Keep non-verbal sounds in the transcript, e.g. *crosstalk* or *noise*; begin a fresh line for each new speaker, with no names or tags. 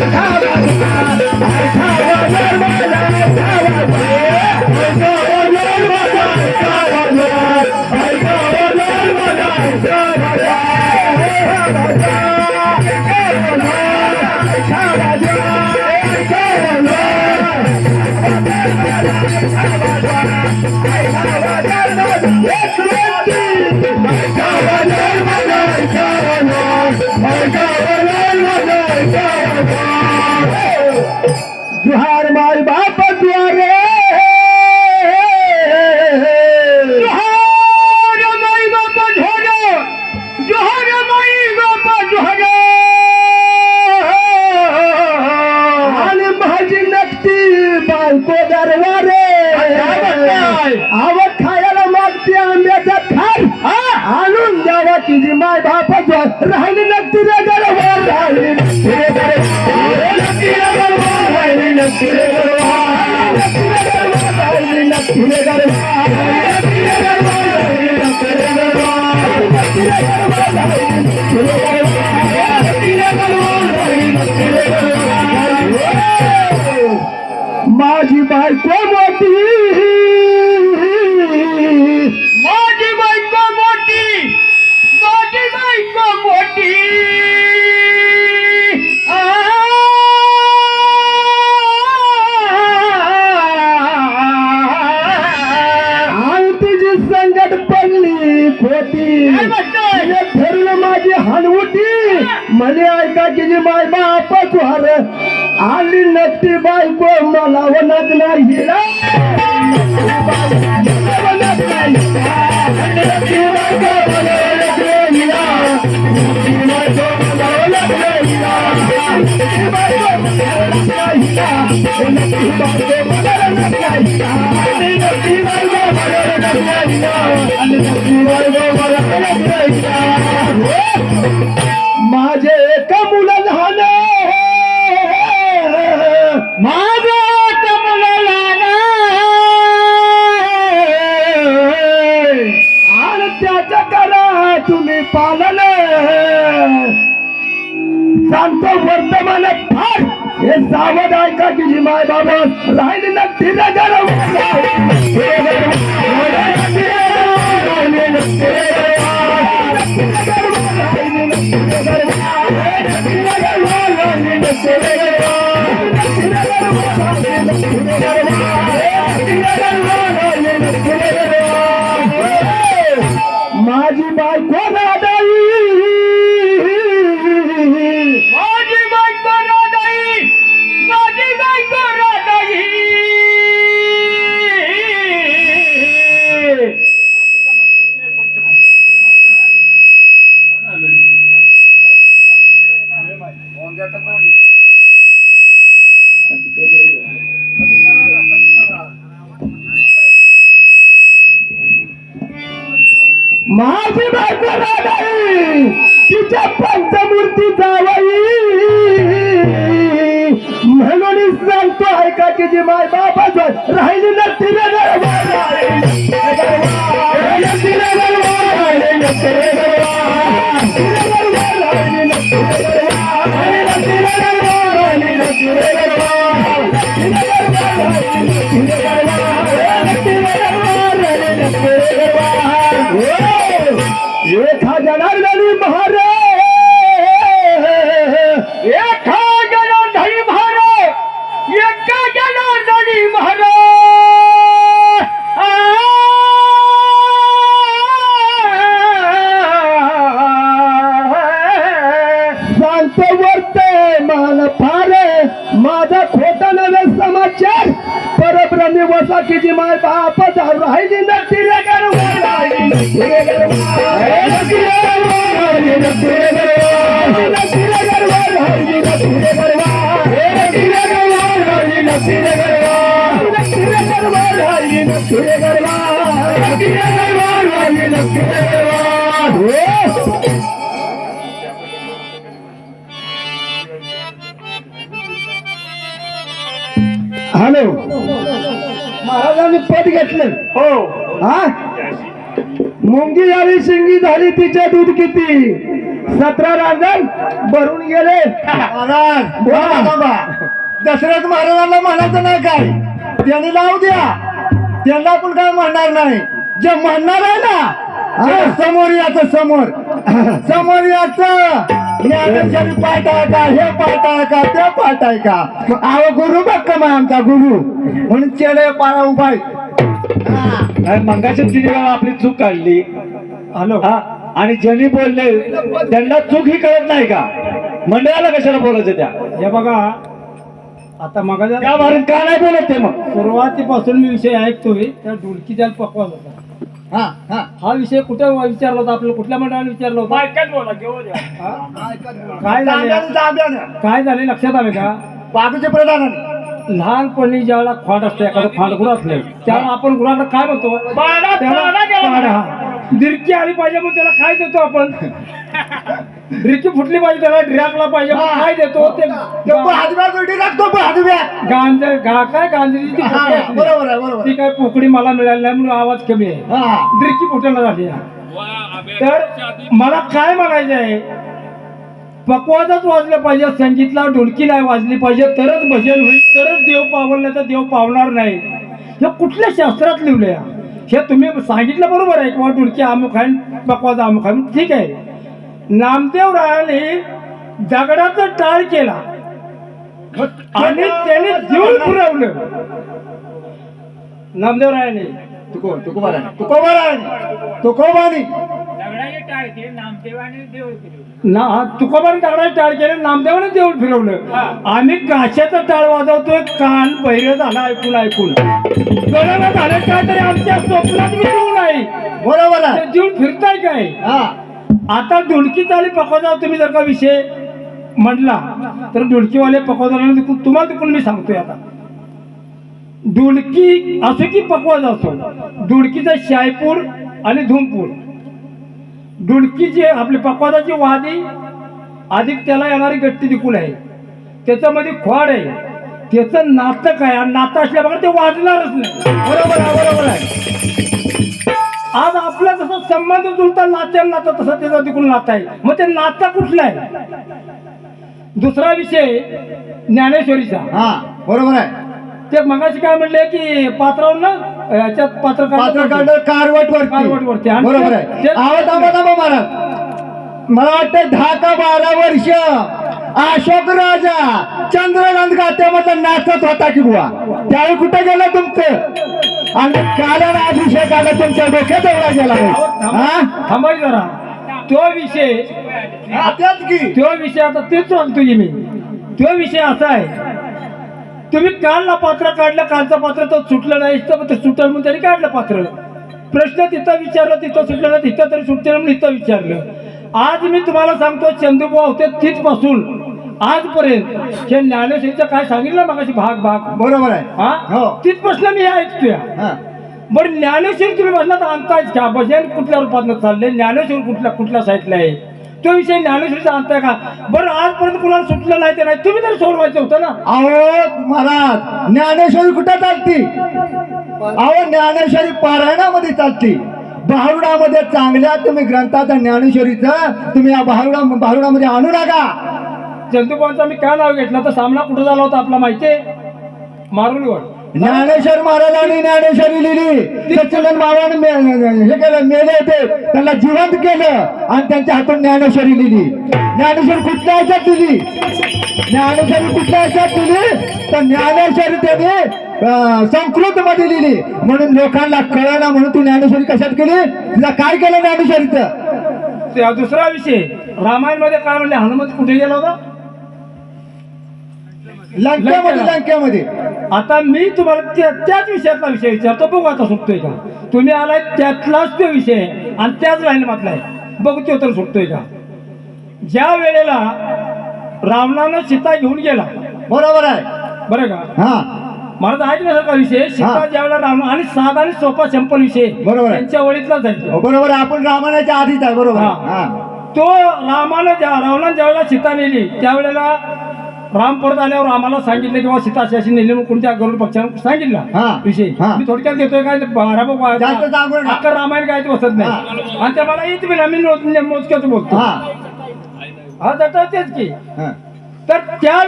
जुहार तुझी माय बाप राहिली नक्ती रे गरवार राहिली नक्ती रे गरवार नक्ती रे गरवार राहिली नक्ती रे गरवार राहिली नक्ती रे गरवार खोटी ठरलं माझी हनवटी म्हणे ऐका की जी माय बाप तुहार आली नक्ती बायको मला वनत नाही. माझे एक मुलं लहान माझे एक मुलं लहान आणि त्याच्या करा तुम्ही पालन सांगतो वर्तमान फार हे सावध ऐका की माय बाबा राहिली ना तिला गरम माझी बायको तुमच्या पंचमूर्ती जावाई. म्हणून सांगतो ऐका की जी माय बाबा राहिली ना वसाची जी माय बाप राहिली हॅलो महाराजांनी पद घेतलं. हो. हा? मुंगी आली शिंगी झाली तिच्या दूध किती? सतरा रांजण भरून गेले.
दशरथ महाराजांना म्हणायचं नाही काय? त्यांनी लावू द्या. त्यांना पण काय म्हणणार नाही? जे म्हणणार आहे ना समोर याचं समोर. समोर याचं. ज्ञानेश्वरी पाठ आहे का हे पाठ आहे का ते पाठ आहे का अहो गुरु बघ का मग आमचा गुरु. म्हणून चेडे पाया उभा आहे. हा.
मंगाच्या तिने आपली चूक काढली.
हॅलो.
हा आणि ज्यांनी बोलले त्यांना चूक ही कळत नाही का? मंडळाला कशाला बोलायचं त्या?
हे बघा आता मग
का नाही बोलत ते मग?
सुरुवातीपासून मी विषय ऐकतोय त्या ढोलकीच्या पकवाज होता.
हा हा.
हा विषय कुठे विचारला होता? आपल्याला कुठल्या मंडळाने विचारला होता? हा? काय झाले? काय झाले? लक्षात आले का?
बाजूचे प्रधानाने.
लहानपणी ज्यावेळेला खोड असते एखादं खोंड गुरु असले त्यावेळेला आपण गुरांना काय म्हणतो? त्याला पाडा. दिरकी आली पाहिजे मग त्याला काय देतो आपण. *laughs* दिरकी फुटली पाहिजे त्याला ड्रॅकला पाहिजे. काय देतो ते
तो हातव्या जोडी लागतो हातव्या
गांज गा काय गांजरीची
हा,
असते.
बरोबर आहे बरोबर
ती काय पोकळी मला मिळाली नाही म्हणून आवाज कमी आहे.
हा.
ड्रिकी फुटायला झाली आहे. तर मला काय म्हणायचं आहे? पकवाजच वाजलं पाहिजे संगीतला ढोलकी नाही वाजली पाहिजे तरच भजन होईल तरच देव पावलं तर देव पावणार नाही. हे कुठल्या शास्त्रात लिहिलंय? हे तुम्ही सांगितलं बरोबर आहे किंवा ढोलकी अमुक आहे पकवाज अमुक आहे. ठीक आहे. नामदेव रायाने दगडाचं टाळ केला. आणि त्याने जीवन फिरवलं नामदेव रायाने.
तुको तुकोबाराने. तुकोबाराने. तुकोबानी
ना तुकोबाने दगडाचं टाळ केलं नामदेवाने देऊळ फिरवलं. आम्ही गाशाचं टाळ वाजवतोय कान बहिर झाला ऐकून ऐकून. झालं काय तरी आमच्या स्वप्नात येऊ नाही
बरोबर
जीवन फिरताय काय?
हा.
आता ढोलकी चाली पकवाजा तुम्ही जर का विषय म्हणला तर ढोलकीवाले पकवाजाला देखून तुम्हाला देखून मी सांगतोय आता? ढोलकी असो की पकवाज असो? ढोलकीचा शायपूर आणि धुमपूर. ढोलकीची आपली पकवाजाची वादी अधिक त्याला येणारी गट्टी दिकून आहे. त्याच्यामध्ये खोड आहे. त्याचं नाटक आहे आणि नातं असल्यामुळे ते वाजणारच नाही.
बरोबर आहे बरोबर आहे.
आज आपला जसा संबंध जुळता नात्या नातं तसं त्याचा तिकडून नातं आहे. मग ते नातं कुठलं आहे? दुसरा विषय ज्ञानेश्वरीचा.
हा बरोबर आहे.
ते मगाशी काय म्हणले की पात्रावर ना याच्यात पात्र
पात्र काढलं कारवट
कारवट
वरती.
आणि
बरोबर आहे.
ते-
आवाज आवाज आवा महाराज. मला वाटतं दहा का बारा वर्ष अशोक राजा चंद्रकांत गात्यामधला नाचत होता की बुवा? त्यावेळी कुठे गेलं तुमचं? आणि काला अभिषेकाला तुमच्या डोक्यात एवढा गेला नाही. हा?
थांबाय जरा. तो विषय तो विषय आता तेच सांगतो मी. तो विषय असा आहे. तुम्ही कालला पात्र काढलं कालचं पात्र तर सुटलं नाही तर ते सुटलं म्हणून तरी काढलं पात्र. प्रश्न तिथं विचारला तिथं सुटलं नाही तिथं तरी सुटलं म्हणून इथं विचारलं. आज मी तुम्हाला सांगतो चंदुबा होते तिथपासून. आजपर्यंत. हे ज्ञानेश्वरीचं काय सांगितलं मगाशी? भाग भाग.
बरोबर आहे.
हा?
हो.
तिथपासून मी ऐकतोय.
हा.
बरं ज्ञानेश्वर तुम्ही म्हणला तर आणतायच का? भजन कुठल्या रूपात चाललंय? ज्ञानेश्वर कुठल्या कुठल्या साईडला आहे? तो विषय ज्ञानेश्वरीचा आणताय का? बरं आजपर्यंत कुणाला सुटलं नाही ते नाही. तुम्ही तरी सोडवायचं होतं ना?
अहो महाराज ज्ञानेश्वरी कुठं चालती? अहो ज्ञानेश्वरी पारायणामध्ये चालती. भारुडामध्ये चांगल्या तुम्ही ग्रंथाचं ज्ञानेश्वरीचं तुम्ही या भारुडा भारुडामध्ये आणू नका.
जंतुबांचा मी काय नाव घेतलं? तर सामना कुठं झाला होता आपला माहितीये? मारुलीवर
ज्ञानेश्वर महाराजांनी ज्ञानेश्वरी लिहिली. सच्चिदानंद बाबांनी मे- हे केलं मेले होते. त्यांना जिवंत केलं आणि त्यांच्या हातून ज्ञानेश्वरी लिहिली. ज्ञानेश्वरी कुठल्या ह्याच्यात दिली ज्ञानेश्वरी कुठल्या ह्याच्यात दिली तर ज्ञानेश्वरी त्यांनी संस्कृत मध्ये लिहिली. म्हणून लोकांना कळना म्हणून तू ज्ञानेश्वरी कशात केली? तिला काय केलं ज्ञानेश्वरीचं?
ते दुसरा विषय रामायणमध्ये काय म्हणले? हनुमंत कुठे गेला होता?
लंकेमध्ये लंकेमध्ये
आता मी तुम्हाला त्या- त्याच विषयातला विषय विचारतो. बघू आता सुटतोय का? तुम्ही आलाय त्यातलाच तो विषय आहे आणि त्याच लाईन मधला आहे. बघू तो तर सुटतोय का? ज्या वेळेला रावणानं सीता घेऊन गेला.
बरोबर आहे.
बरं का?
हा.
महाराज ऐकण्यासारखा विषय सीता
हा.
ज्या वेळेला रावण आणि साधा आणि सोपा सिंपल विषय
बरोबर आहे.
त्यांच्या वळीतलाच आहे.
बरोबर आहे. आपण रामायणाच्या आधीच आहे. बरोबर
हा.
हा.
तो रामानं ज्या रावणानं ज्या वेळेला सीता नेली त्यावेळेला राम परत आल्यावर आम्हाला सांगितलं किंवा सीता अशी अशी नेली म्हणून कोणत्या गरुड पक्षानं सांगितलं
हा.
विषय
हा.
मी थोडक्यात घेतोय काय
जास्त.
अख्खं रामायण काय बसत नाही आणि ते मला येत बी ना मी मोज- मोजक्याच बोलतो
हा
हा दटवतेच की
हं.
तर त्या